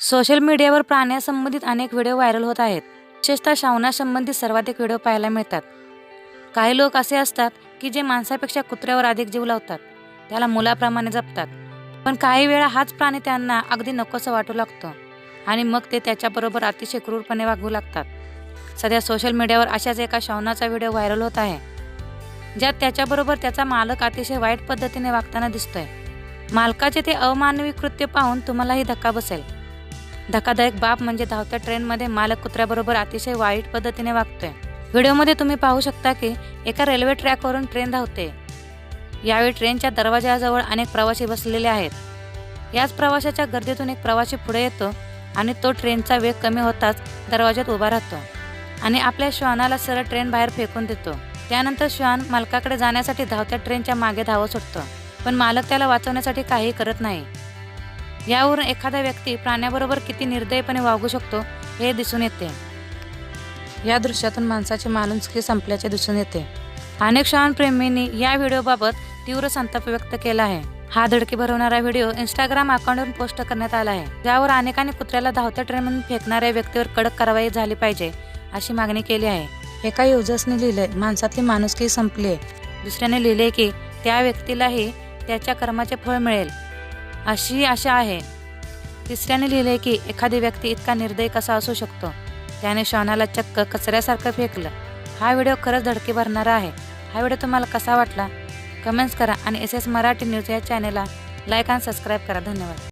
Social मीडियावर प्राण्यासंबंधित अनेक video viral होत आहेत. विशेषतः श्रावणासंबंधित सर्वाधिक व्हिडिओ पाहायला मिळतात. काही लोक असे असतात की जे माणसापेक्षा कुत्र्यावर अधिक जीव लावतात. त्याला मुलाप्रमाणे जपतात. पण काही वेळा हाच प्राणी त्यांना अगदी नकोसं वाटू लागतो. आणि मग ते त्याच्याबरोबर अतिशय क्रूरपणे वागू लागतात. सध्या सोशल मीडियावर अशाच एका श्रावणाचा व्हिडिओ व्हायरल होत आहे. ज्यात त्याच्याबरोबर त्याचा मालक अतिशय वाईट पद्धतीने वागताना दिसतोय. मालकाचे ते अमानवी कृत्य पाहून तुम्हालाही धक्का बसेल. धक्कादायक बाब म्हणजे धावत्या ट्रेनमध्ये मालक कुत्र्याबरोबर अतिशय वाईट पद्धतीने वागतोय. व्हिडिओमध्ये तुम्ही पाहू शकता की एका रेल्वे ट्रॅकवरून ट्रेन धावते. यावेळी ट्रेनच्या दरवाजाजवळ अनेक प्रवासी बसलेले आहेत. याच प्रवाशाच्या गर्दीतून एक प्रवासी पुढे येतो आणि तो ट्रेनचा वेग कमी होताच दरवाज्यात उभा राहतो आणि आपल्या श्वानाला सरळ ट्रेन बाहेर फेकून देतो. त्यानंतर श्वान मालकाकडे जाण्यासाठी धावत्या ट्रेनच्या मागे धावत सुटतो. पण मालक त्याला वाचवण्यासाठी काही करत नाही. यावरून एखादा व्यक्ती प्राण्याबरोबर किती निर्दयपणे वागू शकतो हे दिसून येते. या दृश्यातून माणसाची माणुसकी संपल्याचे दिसून येते. अनेक श्वानप्रेमींनी या व्हिडिओबाबत तीव्र संताप व्यक्त केला आहे. हा धडकी भरवणारा व्हिडिओ इंस्टाग्राम अकाउंटवरून पोस्ट करण्यात आला आहे. ज्यावर अनेकांनी कुत्र्याला धावत्या ट्रेनमधून फेकणाऱ्या व्यक्तीवर कडक कारवाई झाली पाहिजे अशी मागणी केली आहे. एका युजर्सने लिहिले माणसातली माणुसकी संपली दुसऱ्याने लिहिले की त्या व्यक्तीलाही त्याच्या कर्माचे फळ मिळेल. अशी आशा आहे. तिसऱ्याने लिहिले की एखादी व्यक्ती इतका निर्दयी कसा असू शकतो? त्याने श्वानाला चक्क कचऱ्यासारखं फेकलं. हा व्हिडिओ खरंच धडकी भरणारा आहे. हा व्हिडिओ तुम्हाला कसा वाटला? कमेंट्स करा आणि एस एस मराठी न्यूज या चॅनेलला लाईक आणि सबस्क्राईब करा. धन्यवाद.